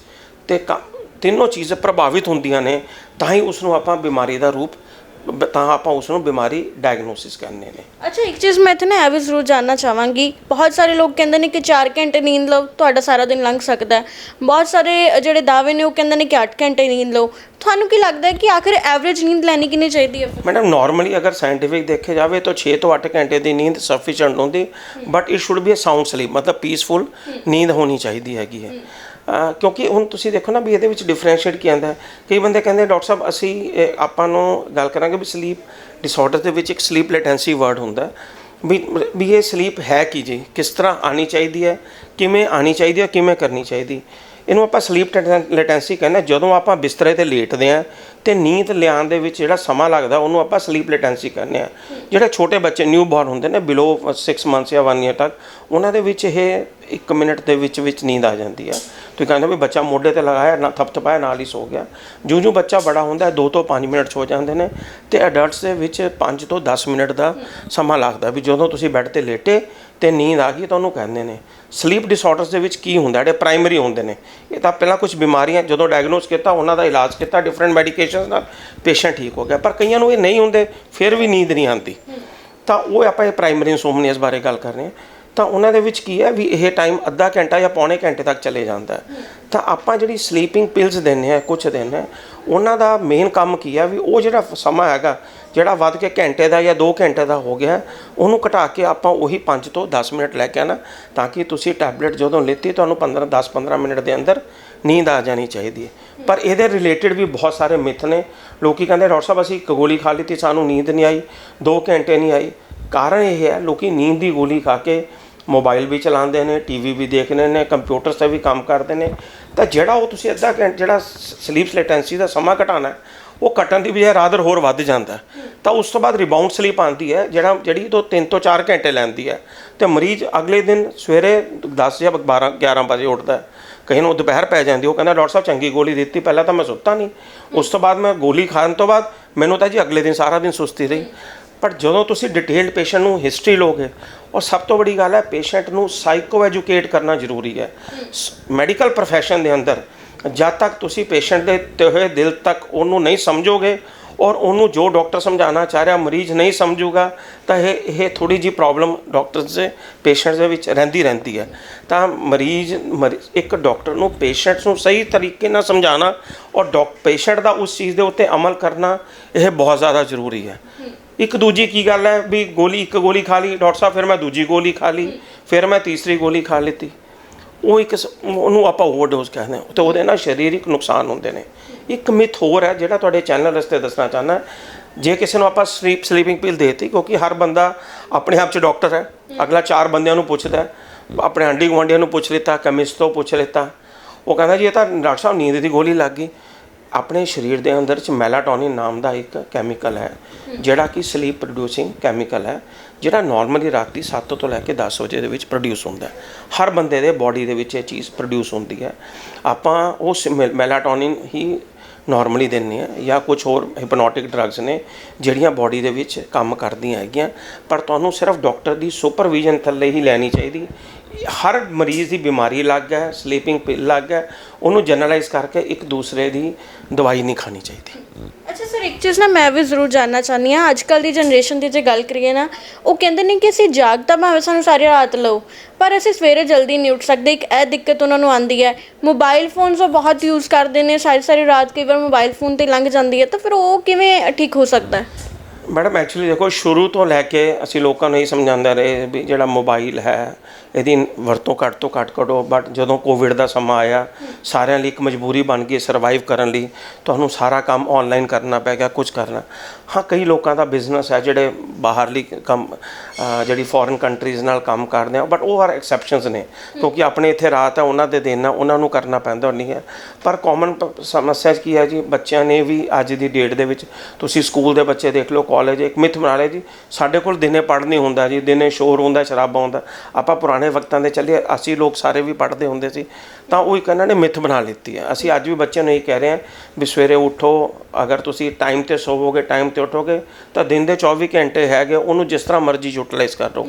ਤੇ ਕ- ਤਿੰਨੋਂ ਚੀਜ਼ਾਂ ਪ੍ਰਭਾਵਿਤ ਹੁੰਦੀਆਂ ਨੇ, ਤਾਂ ਹੀ ਉਸ ਨੂੰ ਆਪਾਂ ਬਿਮਾਰੀ ਦਾ ਰੂਪ ਤਾਂ ਆਪਾਂ ਉਸ ਨੂੰ ਬਿਮਾਰੀ ਡਾਇਗਨੋਸਿਸ ਕਹਿੰਦੇ ਨੇ। ਅੱਛਾ ਇੱਕ ਚੀਜ਼ ਮੈਂ ਇੱਥੇ ਨਾ ਇਹ ਵੀ ਜ਼ਰੂਰ ਜਾਨਣਾ ਚਾਹਾਂਗੀ। ਬਹੁਤ ਸਾਰੇ ਲੋਕ ਕਹਿੰਦੇ ਨੇ ਕਿ 4 ਘੰਟੇ ਨੀਂਦ ਲਓ ਤੁਹਾਡਾ ਸਾਰਾ ਦਿਨ ਲੰਘ ਸਕਦਾ ਹੈ। ਬਹੁਤ ਸਾਰੇ ਜਿਹੜੇ ਦਾਅਵੇ ਨੇ ਉਹ ਕਹਿੰਦੇ ਨੇ ਕਿ 8 ਘੰਟੇ ਨੀਂਦ ਲਓ। ਤੁਹਾਨੂੰ ਕੀ ਲੱਗਦਾ ਹੈ ਕਿ ਆਖਿਰ ਐਵਰੇਜ ਨੀਂਦ ਲੈਣੀ ਕਿੰਨੀ ਚਾਹੀਦੀ ਹੈ? ਮੈਡਮ ਨਾਰਮਲੀ ਅਗਰ ਸਾਇੰਟਿਫਿਕ ਦੇਖੇ ਜਾਵੇ ਤਾਂ 6 ਤੋਂ 8 ਘੰਟੇ ਦੀ ਨੀਂਦ ਸਫੀਸ਼ੀਐਂਟ ਹੁੰਦੀ but it should be a sound sleep ਮਤਲਬ ਪੀਸਫੁਲ ਨੀਂਦ ਹੋਣੀ ਚਾਹੀਦੀ ਹੈਗੀ ਹੈ। ਕਿਉਂਕਿ ਹੁਣ ਤੁਸੀਂ ਦੇਖੋ ਨਾ ਵੀ ਇਹਦੇ ਵਿੱਚ ਡਿਫਰੈਂਸ਼ੀਏਟ ਕੀ ਆਂਦਾ ਕਈ ਬੰਦੇ ਕਹਿੰਦੇ ਡਾਕਟਰ ਸਾਹਿਬ, ਅਸੀਂ ਆਪਾਂ ਨੂੰ ਗੱਲ ਕਰਾਂਗੇ ਵੀ ਸਲੀਪ ਡਿਸਆਰਡਰ ਦੇ ਵਿੱਚ ਇੱਕ ਸਲੀਪ ਲੈਟੈਂਸੀ ਵਰਡ ਹੁੰਦਾ ਵੀ ਵੀ ਇਹ ਸਲੀਪ ਹੈ ਕੀ ਜੀ? ਕਿਸ ਤਰ੍ਹਾਂ ਆਣੀ ਚਾਹੀਦੀ ਹੈ? ਕਿਵੇਂ ਆਣੀ ਚਾਹੀਦੀ ਹੈ ਕਿਵੇਂ ਕਰਨੀ ਚਾਹੀਦੀ? ਇਹਨੂੰ ਆਪਾਂ ਸਲੀਪ ਲੈਟੈਂਸੀ ਕਹਿੰਦੇ ਜਦੋਂ ਆਪਾਂ ਬਿਸਤਰੇ ਤੇ ਲੇਟਦੇ ਹਾਂ ਤੇ ਨੀਂਦ ਲਿਆਉਣ ਦੇ ਵਿੱਚ ਜਿਹੜਾ ਸਮਾਂ ਲੱਗਦਾ, ਉਹਨੂੰ ਆਪਾਂ ਸਲੀਪ ਲੇਟੈਂਸੀ ਕਹਿੰਦੇ ਆ ਜਿਹੜੇ ਛੋਟੇ ਬੱਚੇ ਨਿਊ ਬੋਰਨ ਹੁੰਦੇ ਨੇ ਬਿਲੋ 6 ਮੰਥਸ ਜਾਂ 1 ਇਅਰ ਤੱਕ, ਉਹਨਾਂ ਦੇ ਵਿੱਚ ਇਹ 1 ਮਿੰਟ ਦੇ ਵਿੱਚ ਵਿੱਚ ਨੀਂਦ ਆ ਜਾਂਦੀ ਹੈ ਤੁਸੀਂ ਕਹਿੰਦੇ ਵੀ ਬੱਚਾ ਮੋਢੇ ਤੇ ਲਗਾਇਆ, ਨਾ ਥਪਥਪਾਇਆ, ਨਾਲ ਹੀ ਸੋ ਗਿਆ। ਜਿਉਂ ਜਿਉਂ ਬੱਚਾ ਬੜਾ ਹੁੰਦਾ 2 ਤੋਂ 5 ਮਿੰਟ ਸੋ ਜਾਂਦੇ ਨੇ ਤੇ ਅਡਲਟਸ ਦੇ ਵਿੱਚ 5 ਤੋਂ 10 ਮਿੰਟ ਦਾ ਸਮਾਂ ਲੱਗਦਾ ਵੀ ਜਦੋਂ ਤੁਸੀਂ ਬੈੱਡ ਤੇ ਲੇਟੇ ਤੇ ਨੀਂਦ ਆ ਗਈ ਤੁਹਾਨੂੰ ਕਹਿੰਦੇ ਨੇ। ਸਲੀਪ ਡਿਸਆਰਡਰਸ ਦੇ ਵਿੱਚ ਕੀ ਹੁੰਦਾ? ਜਿਹੜੇ ਪ੍ਰਾਇਮਰੀ ਹੁੰਦੇ ਨੇ। ਇਹ ਤਾਂ ਪਹਿਲਾਂ ਕੁਝ ਬਿਮਾਰੀਆਂ, ਜਦੋਂ ਡਾਇਗਨੋਸ ਕੀਤਾ, ਉਹਨਾਂ ਦਾ ਇਲਾਜ ਕੀਤਾ ਡਿਫਰੈਂਟ ਮੈਡੀਕੇਸ਼ਨਸ ਨਾਲ ਪੇਸ਼ੈਂਟ ਠੀਕ ਹੋ ਗਿਆ। ਪਰ ਕਈਆਂ ਨੂੰ ਇਹ ਨਹੀਂ ਹੁੰਦੇ, ਫਿਰ ਵੀ ਨੀਂਦ ਨਹੀਂ ਆਉਂਦੀ। ਤਾਂ ਉਹ ਆਪਾਂ ਇਹ ਪ੍ਰਾਇਮਰੀ ਇਨਸੋਮਨੀਆਸ ਬਾਰੇ ਗੱਲ ਕਰ ਰਹੇ ਹਾਂ। ਤਾਂ ਉਹਨਾਂ ਦੇ ਵਿੱਚ ਕੀ ਹੈ ਵੀ ਇਹ ਟਾਈਮ ਅੱਧਾ ਘੰਟਾ ਜਾਂ ਪੌਣੇ ਘੰਟੇ ਤੱਕ ਚਲੇ ਜਾਂਦਾ ਤਾਂ ਆਪਾਂ ਜਿਹੜੀ ਸਲੀਪਿੰਗ ਪਿਲਸ ਦਿੰਦੇ ਆ ਕੁਝ ਦਿੰਦੇ ਆ ਉਹਨਾਂ ਦਾ ਮੇਨ ਕੰਮ ਕੀ ਹੈ ਵੀ ਉਹ ਜਿਹੜਾ ਸਮਾਂ ਹੈਗਾ, ਜਿਹੜਾ ਵੱਧ ਕੇ ਘੰਟੇ ਦਾ ਜਾਂ 2 ਘੰਟੇ ਦਾ ਹੋ ਗਿਆ, ਉਹਨੂੰ ਘਟਾ ਕੇ ਆਪਾਂ ਉਹੀ 5 ਤੋਂ 10 ਮਿੰਟ ਲੈ ਕੇ ਆਣਾ ਤਾਂ ਕਿ ਤੁਸੀਂ ਟੈਬਲੇਟ ਜਦੋਂ ਲੈਤੀ ਤੁਹਾਨੂੰ 15 10 15 ਮਿੰਟ ਦੇ ਅੰਦਰ ਨੀਂਦ ਆ ਜਾਣੀ ਚਾਹੀਦੀ ਹੈ। ਪਰ ਇਹਦੇ ਰਿਲੇਟਡ ਵੀ ਬਹੁਤ ਸਾਰੇ ਮਿਥ ਨੇ। ਲੋਕੀ ਕਹਿੰਦੇ, ਡਾਕਟਰ ਸਾਹਿਬ, ਅਸੀਂ ਇੱਕ ਗੋਲੀ ਖਾ ਲਈ ਤੇ ਸਾਨੂੰ ਨੀਂਦ ਨਹੀਂ ਆਈ 2 ਘੰਟੇ ਨਹੀਂ ਆਈ ਕਾਰਨ ਇਹ ਹੈ, ਲੋਕੀ ਨੀਂਦ ਦੀ ਗੋਲੀ ਖਾ ਕੇ ਮੋਬਾਈਲ ਵੀ ਚਲਾਉਂਦੇ ਨੇ ਟੀਵੀ ਵੀ ਦੇਖਦੇ ਨੇ ਕੰਪਿਊਟਰ 'ਤੇ ਵੀ ਕੰਮ ਕਰਦੇ ਨੇ। ਤਾਂ ਜਿਹੜਾ ਉਹ ਤੁਸੀਂ ਅੱਧਾ ਘੰਟਾ ਜਿਹੜਾ ਸਲੀਪ ਲੇਟੈਂਸੀ ਦਾ ਸਮਾਂ ਘਟਾਣਾ ਉਹ ਘਟਣ ਦੀ ਬਜਾਏ ਰਾਦਰ ਹੋਰ ਵੱਧ ਜਾਂਦਾ। ਤਾਂ ਉਸ ਤੋਂ ਬਾਅਦ ਰਿਬਾਊਂਡ ਸਲੀਪ ਆਉਂਦੀ ਹੈ, ਜਿਹੜਾ, ਜਿਹੜੀ ਤੋਂ 3 ਤੋਂ 4 ਘੰਟੇ ਲੈਂਦੀ ਹੈ। ਤੇ ਮਰੀਜ਼ ਅਗਲੇ ਦਿਨ ਸਵੇਰੇ 10 ਜਾਂ 12 11 ਵਜੇ ਉੱਠਦਾ ਕਈ ਨੂੰ ਦੁਪਹਿਰ ਪੈ ਜਾਂਦੀ ਉਹ ਕਹਿੰਦਾ, ਡਾਕਟਰ ਸਾਹਿਬ, ਚੰਗੀ ਗੋਲੀ ਦਿੱਤੀ, ਪਹਿਲਾਂ ਤਾਂ ਮੈਂ ਸੁੱਤਾ ਨਹੀਂ। ਉਸ ਤੋਂ ਬਾਅਦ ਮੈਂ ਗੋਲੀ ਖਾਣ ਤੋਂ ਬਾਅਦ, ਮੈਨੂੰ ਤਾਂ ਜੀ ਅਗਲੇ ਦਿਨ ਸਾਰਾ ਦਿਨ ਸੁਸਤੀ ਰਹੀ। ਪਰ ਜਦੋਂ ਤੁਸੀਂ ਡਿਟੇਲਡ ਪੇਸ਼ੈਂਟ ਨੂੰ ਹਿਸਟਰੀ ਲੋਗੇ ਔਰ ਸਭ ਤੋਂ ਵੱਡੀ ਗੱਲ ਹੈ ਪੇਸ਼ੈਂਟ ਨੂੰ ਸਾਈਕੋ ਐਜੂਕੇਟ ਕਰਨਾ ਜ਼ਰੂਰੀ ਹੈ। ਮੈਡੀਕਲ profession ਦੇ ਅੰਦਰ, ਜਦ ਤੱਕ ਤੁਸੀਂ ਪੇਸ਼ੈਂਟ ਦੇ ਤੇ ਦਿਲ ਤੱਕ ਉਹਨੂੰ ਨਹੀਂ ਸਮਝੋਗੇ, ਔਰ ਉਹਨੂੰ ਜੋ ਡਾਕਟਰ ਸਮਝਾਉਣਾ ਚਾਹ ਰਿਹਾ, ਮਰੀਜ਼ ਨਹੀਂ ਸਮਝੂਗਾ, ਤਾਂ ਇਹ ਇਹ ਥੋੜੀ ਜੀ ਪ੍ਰੋਬਲਮ ਡਾਕਟਰਸ ਦੇ ਪੇਸ਼ੈਂਟਸ ਦੇ ਵਿੱਚ ਰਹਿੰਦੀ ਰਹਿੰਦੀ ਹੈ। ਤਾਂ ਮਰੀਜ਼, ਮਰੀ- ਇੱਕ ਡਾਕਟਰ ਨੂੰ ਪੇਸ਼ੈਂਟਸ ਨੂੰ ਸਹੀ ਤਰੀਕੇ ਨਾਲ ਸਮਝਾਉਣਾ, ਔਰ ਡਾਕ ਪੇਸ਼ੈਂਟ ਦਾ ਉਸ ਚੀਜ਼ ਦੇ ਉੱਤੇ ਅਮਲ ਕਰਨਾ, ਇਹ ਬਹੁਤ ਜ਼ਿਆਦਾ ਜ਼ਰੂਰੀ ਹੈ। ਇੱਕ ਦੂਜੀ ਕੀ ਗੱਲ ਹੈ ਵੀ ਗੋਲੀ, ਇੱਕ ਗੋਲੀ ਖਾ ਲਈ, ਡਾਕਟਰ ਸਾਹਿਬ, ਫਿਰ ਮੈਂ ਦੂਜੀ ਗੋਲੀ ਖਾ ਲਈ, ਫਿਰ ਮੈਂ ਤੀਸਰੀ ਗੋਲੀ ਖਾ ਲਿੱਤੀ। ਉਹ ਇੱਕ ਉਹਨੂੰ ਆਪਾਂ ਓਵਰਡੋਜ਼ ਕਹਿੰਦੇ ਹਾਂ। ਤੇ ਉਹਦੇ ਨਾਲ ਸਰੀਰਕ ਨੁਕਸਾਨ ਹੁੰਦੇ ਨੇ। ਇੱਕ ਮਿਥ ਹੋਰ ਹੈ ਜਿਹੜਾ ਤੁਹਾਡੇ ਚੈਨਲ ਰਸਤੇ ਦੱਸਣਾ ਚਾਹੁੰਦਾ ਜੇ ਕਿਸੇ ਨੂੰ ਆਪਾਂ ਸਲੀਪ ਸਲੀਪਿੰਗ ਪਿਲ ਦੇਤੀ, ਕਿਉਂਕਿ ਹਰ ਬੰਦਾ ਆਪਣੇ ਆਪ 'ਚ ਡਾਕਟਰ ਹੈ। ਅਗਲਾ ਚਾਰ ਬੰਦਿਆਂ ਨੂੰ ਪੁੱਛਦਾ ਆਪਣੇ ਆਂਢੀ ਗੁਆਂਢੀਆਂ ਨੂੰ ਪੁੱਛ ਲਿੱਤਾ ਕੈਮਿਸਟ ਤੋਂ ਪੁੱਛ ਲਿੱਤਾ। ਉਹ ਕਹਿੰਦਾ ਜੀ, ਇਹ ਤਾਂ ਡਾਕਟਰ ਸਾਹਿਬ ਨੀਂਦ ਦੀ ਗੋਲੀ ਲੱਗ ਗਈ। ਆਪਣੇ ਸਰੀਰ ਦੇ ਅੰਦਰ ਚ ਮੈਲਾਟੋਨਿਨ ਨਾਮ ਦਾ ਇੱਕ ਕੈਮੀਕਲ ਹੈ, ਜਿਹੜਾ ਕਿ ਸਲੀਪ ਪ੍ਰੋਡਿਊਸਿੰਗ ਕੈਮੀਕਲ ਹੈ, ਜਿਹੜਾ ਨਾਰਮਲੀ ਰਾਤੀ 7 ਤੋਂ ਲੈ ਕੇ 10 ਵਜੇ ਦੇ ਵਿੱਚ ਪ੍ਰੋਡਿਊਸ ਹੁੰਦਾ ਹੈ। ਹਰ ਬੰਦੇ ਦੇ ਬਾਡੀ ਦੇ ਵਿੱਚ ਇਹ ਚੀਜ਼ ਪ੍ਰੋਡਿਊਸ ਹੁੰਦੀ ਹੈ। ਆਪਾਂ ਉਸ ਮੈਲਾਟੋਨਿਨ ਹੀ ਨਾਰਮਲੀ ਦਿੰਦੇ ਆ ਜਾਂ ਕੁਝ ਹੋਰ ਹਿਪਨੋਟਿਕ ਡਰੱਗਸ ਨੇ, ਜਿਹੜੀਆਂ ਬਾਡੀ ਦੇ ਵਿੱਚ ਕੰਮ ਕਰਦੀਆਂ ਹੈਗੀਆਂ। ਪਰ ਤੁਹਾਨੂੰ ਸਿਰਫ ਡਾਕਟਰ ਦੀ ਸੁਪਰਵਿਜ਼ਨ ਥੱਲੇ ਹੀ ਲੈਣੀ ਚਾਹੀਦੀ। ਹਰ ਮਰੀਜ਼ ਦੀ ਬਿਮਾਰੀ ਅਲੱਗ ਹੈ ਸਲੀਪਿੰਗ ਪਿਲ ਅਲੱਗ ਹੈ ਉਹਨੂੰ ਜਨਰਲਾਈਜ਼ ਕਰਕੇ ਇੱਕ ਦੂਸਰੇ ਦੀ ਦਵਾਈ ਨਹੀਂ ਖਾਣੀ ਚਾਹੀਦੀ। ਅੱਛਾ ਸਰ ਇੱਕ ਚੀਜ਼ ਨਾ ਮੈਂ ਵੀ ਜ਼ਰੂਰ ਜਾਨਣਾ ਚਾਹੁੰਦੀ ਹਾਂ ਅੱਜ ਕੱਲ ਦੀ ਜਨਰੇਸ਼ਨ ਦੀ ਜੇ ਗੱਲ ਕਰੀਏ ਨਾ, ਉਹ ਕਹਿੰਦੇ ਨੇ ਕਿ ਅਸੀਂ ਜਾਗ ਤਾਂ ਭਾਵੇਂ ਸਾਨੂੰ ਸਾਰੀ ਰਾਤ ਲਓ, ਪਰ ਅਸੀਂ ਸਵੇਰੇ ਜਲਦੀ ਨਹੀਂ ਉੱਠ ਸਕਦੇ, ਇੱਕ ਇਹ ਦਿੱਕਤ ਉਹਨਾਂ ਨੂੰ ਆਉਂਦੀ ਹੈ। ਮੋਬਾਈਲ ਫੋਨਸ ਉਹ ਬਹੁਤ ਯੂਜ਼ ਕਰਦੇ ਨੇ ਸਾਰੀ ਸਾਰੀ ਰਾਤ ਕਈ ਵਾਰ ਮੋਬਾਈਲ ਫੋਨ ਤੇ ਲੰਘ ਜਾਂਦੀ ਹੈ, ਤਾਂ ਫਿਰ ਉਹ ਕਿਵੇਂ ਠੀਕ ਹੋ ਸਕਦਾ ਹੈ? ਮੈਡਮ ਐਕਚੁਅਲੀ ਦੇਖੋ, ਸ਼ੁਰੂ ਤੋਂ ਲੈ ਕੇ ਅਸੀਂ ਲੋਕਾਂ ਨੂੰ ਇਹ ਸਮਝਾਉਂਦੇ ਰਹੇ ਵੀ ਜਿਹੜਾ ਮੋਬਾਈਲ ਹੈ, ਇਹਦੀ ਵਰਤੋਂ ਘੱਟ ਤੋਂ ਘੱਟ ਕਰੋ ਬਟ ਜਦੋਂ ਕੋਵਿਡ ਦਾ ਸਮਾਂ ਆਇਆ, ਸਾਰਿਆਂ ਲਈ ਇੱਕ ਮਜਬੂਰੀ ਬਣ ਗਈ ਸਰਵਾਈਵ ਕਰਨ ਲਈ। ਤੁਹਾਨੂੰ ਸਾਰਾ ਕੰਮ ਆਨਲਾਈਨ ਕਰਨਾ ਪੈ ਗਿਆ ਕੁਝ ਕਰਨਾ। ਹਾਂ, ਕਈ ਲੋਕਾਂ ਦਾ ਬਿਜ਼ਨਸ ਹੈ ਜਿਹੜੇ ਬਾਹਰਲੀ ਕੰਮ ਜਿਹੜੀ ਫੋਰਨ ਕੰਟਰੀਜ਼ ਨਾਲ ਕੰਮ ਕਰਦੇ ਆ ਬਟ ਉਹ ਆਰ ਐਕਸੈਪਸ਼ਨਸ ਨੇ, ਕਿਉਂਕਿ ਆਪਣੇ ਇੱਥੇ ਰਾਤ ਹੈ, ਉਹਨਾਂ ਦੇ ਦਿਨ ਆ ਉਹਨਾਂ ਨੂੰ ਕਰਨਾ ਪੈਂਦਾ ਨਹੀਂ ਹੈ। ਪਰ ਕਾਮਨ ਸਮੱਸਿਆ ਕੀ ਹੈ ਜੀ, ਬੱਚਿਆਂ ਨੇ ਵੀ ਅੱਜ ਦੀ ਡੇਟ ਦੇ ਵਿੱਚ, ਤੁਸੀਂ ਸਕੂਲ ਦੇ ਬੱਚੇ ਦੇਖ ਲਓ ਕਾਲਜ ਇੱਕ ਮਿਥ ਬਣਾ ਲਿਆ ਜੀ, ਸਾਡੇ ਕੋਲ ਦਿਨੇ ਪੜ੍ਹ ਨਹੀਂ ਹੁੰਦਾ ਜੀ, ਦਿਨੇ ਸ਼ੋਰ ਹੁੰਦਾ, ਸ਼ਰਾਬਾਂ ਹੁੰਦਾ ਆਪਾਂ ਪੁਰਾਣੇ ਵਕਤਾਂ ਦੇ ਚੱਲੇ ਅਸੀਂ ਲੋਕ ਸਾਰੇ ਵੀ ਪੜ੍ਹਦੇ ਹੁੰਦੇ ਸੀ, ਤਾਂ ਉਹ ਇੱਕ ਇਹਨਾਂ ਨੇ ਮਿਥ ਬਣਾ ਲਿੱਤੀ ਹੈ। ਅਸੀਂ ਅੱਜ ਵੀ ਬੱਚਿਆਂ ਨੂੰ ਇਹ ਕਹਿ ਰਹੇ ਹਾਂ ਵੀ ਸਵੇਰੇ ਉਠੋ, ਅਗਰ ਤੁਸੀਂ ਟਾਈਮ ਤੇ ਸੋਵੋਗੇ ਟਾਈਮ ਤੇ ਉਠੋਗੇ ਤਾਂ ਦਿਨ ਦੇ 24 ਘੰਟੇ ਹੈਗੇ ਉਹਨੂੰ ਜਿਸ ਤਰ੍ਹਾਂ ਮਰਜ਼ੀ ਯੂਟਿਲਾਈਜ਼ ਕਰ ਲਓ।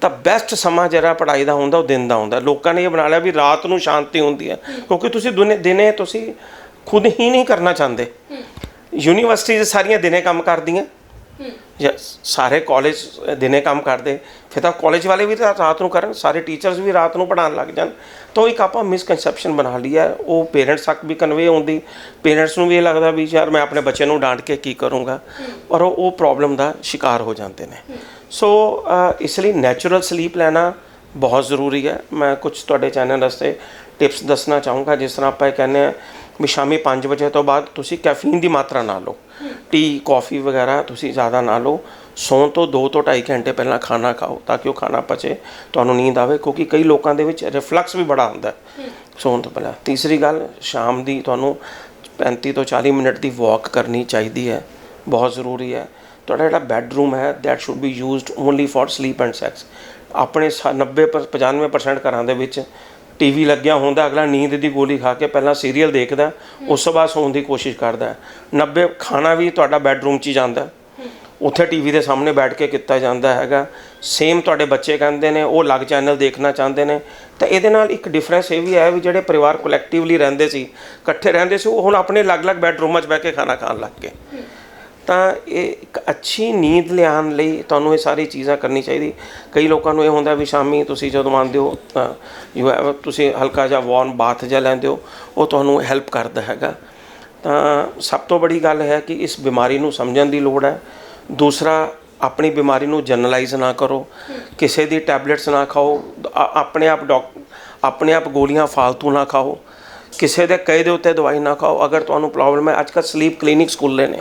ਤਾਂ ਬੈਸਟ ਸਮਾਂ ਜਿਹੜਾ ਪੜ੍ਹਾਈ ਦਾ ਹੁੰਦਾ ਉਹ ਦਿਨ ਦਾ ਹੁੰਦਾ। ਲੋਕਾਂ ਨੇ ਇਹ ਬਣਾ ਲਿਆ ਵੀ ਰਾਤ ਨੂੰ ਸ਼ਾਂਤੀ ਹੁੰਦੀ ਹੈ। ਕਿਉਂਕਿ ਤੁਸੀਂ ਦੁਨੇ ਦਿਨੇ ਤੁਸੀਂ ਖੁਦ ਹੀ ਨਹੀਂ ਕਰਨਾ ਚਾਹੁੰਦੇ। ਯੂਨੀਵਰਸਿਟੀਜ਼ ਸਾਰੀਆਂ ਦਿਨੇ ਕੰਮ ਕਰਦੀਆਂ। ਸਾਰੇ ਕਾਲਜ ਦਿਨੇ ਕੰਮ ਕਰਦੇ। ਫਿਰ ਤਾਂ ਕਾਲਜ ਵਾਲੇ ਵੀ ਰਾਤ ਨੂੰ ਕਰਨ ਸਾਰੇ ਟੀਚਰਸ ਵੀ ਰਾਤ ਨੂੰ ਪੜ੍ਹਾਉਣ ਲੱਗ ਜਾਣ। ਤਾਂ ਇੱਕ ਆਪਾਂ ਮਿਸਕਨਸੈਪਸ਼ਨ ਬਣਾ ਲਈ ਹੈ ਉਹ ਪੇਰੈਂਟਸ ਤੱਕ ਵੀ ਕਨਵੇ ਹੁੰਦੀ ਪੇਰੈਂਟਸ ਨੂੰ ਵੀ ਇਹ ਲੱਗਦਾ ਵੀ ਯਾਰ ਮੈਂ ਆਪਣੇ ਬੱਚੇ ਨੂੰ ਡਾਂਟ ਕੇ ਕੀ ਕਰੂੰਗਾ। ਪਰ ਉਹ ਉਹ ਪ੍ਰੋਬਲਮ ਦਾ ਸ਼ਿਕਾਰ ਹੋ ਜਾਂਦੇ ਨੇ। ਸੋ ਇਸ ਲਈ ਨੈਚੁਰਲ ਸਲੀਪ ਲੈਣਾ ਬਹੁਤ ਜ਼ਰੂਰੀ ਹੈ। ਮੈਂ ਕੁਝ ਤੁਹਾਡੇ ਚੈਨਲ ਵਾਸਤੇ ਟਿਪਸ ਦੱਸਣਾ ਚਾਹੂੰਗਾ। ਜਿਸ ਤਰ੍ਹਾਂ ਆਪਾਂ ਇਹ ਕਹਿੰਦੇ ਆ ਵੀ ਸ਼ਾਮੀ 5 ਵਜੇ ਤੋਂ ਬਾਅਦ ਤੁਸੀਂ ਕੈਫੀਨ ਦੀ ਮਾਤਰਾ ਨਾ ਲਓ। ਟੀ, ਕਾਫੀ ਵਗੈਰਾ ਤੁਸੀਂ ਜ਼ਿਆਦਾ ਨਾ ਲਓ। ਸੌਣ ਤੋਂ 2 ਤੋਂ 2.5 ਘੰਟੇ ਪਹਿਲਾਂ ਖਾਣਾ ਖਾਓ ਤਾਂ ਕਿ ਉਹ ਖਾਣਾ ਪਚੇ, ਤੁਹਾਨੂੰ ਨੀਂਦ ਆਵੇ ਕਿਉਂਕਿ ਕਈ ਲੋਕਾਂ ਦੇ ਵਿੱਚ ਰਿਫਲਕਸ ਵੀ ਬੜਾ ਹੁੰਦਾ। ਸੌਣ ਤੋਂ ਪਹਿਲਾਂ। ਤੀਸਰੀ ਗੱਲ, ਸ਼ਾਮ ਦੀ ਤੁਹਾਨੂੰ 35 ਤੋਂ 40 ਮਿੰਟ ਦੀ ਵਾਕ ਕਰਨੀ ਚਾਹੀਦੀ ਹੈ। ਬਹੁਤ ਜ਼ਰੂਰੀ ਹੈ। ਤੁਹਾਡਾ ਜਿਹੜਾ ਬੈੱਡਰੂਮ ਹੈ that should be used only for sleep and sex ਆਪਣੇ ਸਾ- 90 ਪਰ 95% ਘਰਾਂ ਦੇ ਵਿੱਚ ਟੀਵੀ ਲੱਗਿਆ ਹੁੰਦਾ, ਅਗਲਾ ਨੀਂਦ ਦੀ ਗੋਲੀ ਖਾ ਕੇ ਪਹਿਲਾਂ ਸੀਰੀਅਲ ਦੇਖਦਾ, ਉਸ ਤੋਂ ਬਾਅਦ ਸੌਣ ਦੀ ਕੋਸ਼ਿਸ਼ ਕਰਦਾ ਹੈ। 90 ਖਾਣਾ ਵੀ ਤੁਹਾਡਾ ਬੈੱਡਰੂਮ 'ਚ ਹੀ ਜਾਂਦਾ ਹੈ। ਉੱਥੇ ਟੀਵੀ ਦੇ ਸਾਹਮਣੇ ਬੈਠ ਕੇ ਕੀਤਾ ਜਾਂਦਾ ਹੈਗਾ ਸੇਮ ਤੁਹਾਡੇ ਬੱਚੇ ਕਹਿੰਦੇ ਨੇ, ਉਹ ਅਲੱਗ ਚੈਨਲ ਦੇਖਣਾ ਚਾਹੁੰਦੇ ਨੇ ਤਾਂ ਇਹਦੇ ਨਾਲ ਇੱਕ ਡਿਫਰੈਂਸ ਇਹ ਵੀ ਹੈ ਵੀ ਜਿਹੜੇ ਪਰਿਵਾਰ ਕਲੈਕਟਿਵਲੀ ਰਹਿੰਦੇ ਸੀ, ਇਕੱਠੇ ਰਹਿੰਦੇ ਸੀ, ਉਹ ਹੁਣ ਆਪਣੇ ਅਲੱਗ-ਅਲੱਗ ਬੈੱਡਰੂਮਾਂ 'ਚ ਬਹਿ ਕੇ ਖਾਣਾ ਖਾਣ ਲੱਗ ਗਏ ਤਾਂ ਇਹ ਇੱਕ ਅੱਛੀ ਨੀਂਦ ਲਿਆਉਣ ਲਈ ਤੁਹਾਨੂੰ ਇਹ ਸਾਰੀ ਚੀਜ਼ਾਂ ਕਰਨੀ ਚਾਹੀਦੀ ਕਈ ਲੋਕਾਂ ਨੂੰ ਇਹ ਹੁੰਦਾ ਵੀ ਸ਼ਾਮੀ ਤੁਸੀਂ ਜਦੋਂ ਆਉਂਦੇ ਹੋ, ਤਾਂ ਯੂ ਹੈਵ ਤੁਸੀਂ ਹਲਕਾ ਜਿਹਾ ਵਾਰਮ ਬਾਥ ਜਿਹਾ ਲੈਂਦੇ ਹੋ, ਉਹ ਤੁਹਾਨੂੰ ਹੈਲਪ ਕਰਦਾ ਹੈਗਾ। ਤਾਂ ਸਭ ਤੋਂ ਬੜੀ ਗੱਲ ਹੈ ਕਿ ਇਸ ਬਿਮਾਰੀ ਨੂੰ ਸਮਝਣ ਦੀ ਲੋੜ ਹੈ। ਦੂਸਰਾ, ਆਪਣੀ ਬਿਮਾਰੀ ਨੂੰ ਜਨਰਲਾਈਜ਼ ਨਾ ਕਰੋ। ਕਿਸੇ ਦੀ ਟੈਬਲੇਟਸ ਨਾ ਖਾਓ ਆਪਣੇ ਆਪ ਡਾਕ ਆਪਣੇ ਆਪ ਗੋਲੀਆਂ ਫਾਲਤੂ ਨਾ ਖਾਓ। ਕਿਸੇ ਦੇ ਕਹੇ ਦੇ ਉੱਤੇ ਦਵਾਈ ਨਾ ਖਾਓ। ਅਗਰ ਤੁਹਾਨੂੰ ਪ੍ਰੋਬਲਮ ਹੈ ਅੱਜ ਕੱਲ੍ਹ ਸਲੀਪ ਕਲੀਨਿਕਸ ਖੁੱਲ੍ਹੇ ਨੇ।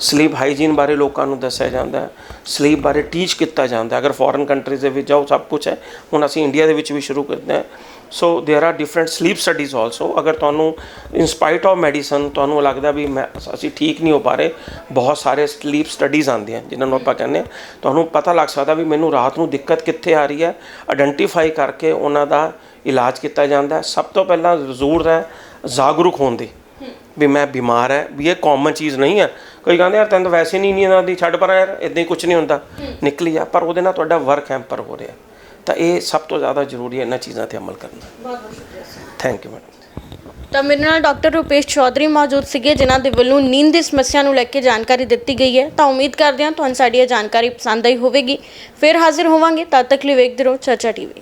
ਸਲੀਪ ਹਾਈਜੀਨ ਬਾਰੇ ਲੋਕਾਂ ਨੂੰ ਦੱਸਿਆ ਜਾਂਦਾ ਹੈ। ਸਲੀਪ ਬਾਰੇ ਟੀਚ ਕੀਤਾ ਜਾਂਦਾ ਹੈ। ਅਗਰ ਫੋਰਨ ਕੰਟਰੀਜ਼ ਦੇ ਵਿੱਚ ਜਾਓ ਸਭ ਕੁਝ ਹੈ। ਹੁਣ ਅਸੀਂ ਇੰਡੀਆ ਦੇ ਵਿੱਚ ਵੀ ਸ਼ੁਰੂ ਕਰਦੇ ਹਾਂ। so there are different sleep studies also ਅਗਰ ਤੁਹਾਨੂੰ ਇਨ ਸਪਾਈਟ ਆਫ ਮੈਡੀਸਨ ਤੁਹਾਨੂੰ ਲੱਗਦਾ ਵੀ ਮੈਂ ਅਸੀਂ ਠੀਕ ਨਹੀਂ ਹੋ ਪਾ ਰਹੇ ਬਹੁਤ ਸਾਰੇ ਸਲੀਪ ਸਟੱਡੀਜ਼ ਆਉਂਦੀਆਂ ਜਿਨ੍ਹਾਂ ਨੂੰ ਆਪਾਂ ਕਹਿੰਦੇ ਹਾਂ ਤੁਹਾਨੂੰ ਪਤਾ ਲੱਗ ਸਕਦਾ ਵੀ ਮੈਨੂੰ ਰਾਤ ਨੂੰ ਦਿੱਕਤ ਕਿੱਥੇ ਆ ਰਹੀ ਹੈ ਆਇਡੈਂਟੀਫਾਈ ਕਰਕੇ ਉਹਨਾਂ ਦਾ ਇਲਾਜ ਕੀਤਾ ਜਾਂਦਾ ਹੈ ਸਭ ਤੋਂ ਪਹਿਲਾਂ ਜ਼ਰੂਰ ਹੈ ਜਾਗਰੂਕ ਹੋਣ ਦੀ ਵੀ ਮੈਂ ਬਿਮਾਰ ਹੈ ਵੀ ਇਹ ਕਾਮਨ ਚੀਜ਼ ਨਹੀਂ ਹੈ ਕੋਈ ਕਹਿੰਦੇ ਯਾਰ ਤੈਨੂੰ ਤਾਂ ਵੈਸੇ ਨਹੀਂ ਨੀਂਦ ਆਉਂਦੀ ਛੱਡ ਪਰ ਯਾਰ ਇਦਾਂ ਹੀ ਕੁਝ ਨਹੀਂ ਹੁੰਦਾ ਨਿਕਲੀ ਆ ਪਰ ਉਹਦੇ ਨਾਲ ਤੁਹਾਡਾ ਵਰਕ ਹੈਂਪਰ ਹੋ ਰਿਹਾ ਤਾਂ ਇਹ ਸਭ ਤੋਂ ਜ਼ਿਆਦਾ ਜ਼ਰੂਰੀ ਹੈ ਇਹਨਾਂ ਚੀਜ਼ਾਂ ਤੇ ਅਮਲ ਕਰਨਾ ਬਹੁਤ ਬਹੁਤ ਸ਼ੁਕਰੀਆ ਥੈਂਕ ਯੂ ਮੈਡਮ ਤਾਂ ਮੇਰੇ ਨਾਲ ਡਾਕਟਰ ਰੂਪੇਸ਼ ਚੌਧਰੀ ਮੌਜੂਦ ਸੀਗੇ ਜਿਨ੍ਹਾਂ ਦੇ ਵੱਲੋਂ ਨੀਂਦ ਦੀ ਸਮੱਸਿਆ ਨੂੰ ਲੈ ਕੇ ਜਾਣਕਾਰੀ ਦਿੱਤੀ ਗਈ ਹੈ। ਤਾਂ ਉਮੀਦ ਕਰਦੇ ਹਾਂ ਤੁਹਾਨੂੰ ਸਾਡੀ ਇਹ ਜਾਣਕਾਰੀ ਪਸੰਦ ਆਈ ਹੋਵੇਗੀ। ਫਿਰ ਹਾਜ਼ਰ ਹੋਵਾਂਗੇ। ਤਦ ਤੱਕ ਲਈ ਵੇਖਦੇ ਰਹੋ ਚਰਚਾ ਟੀਵੀ।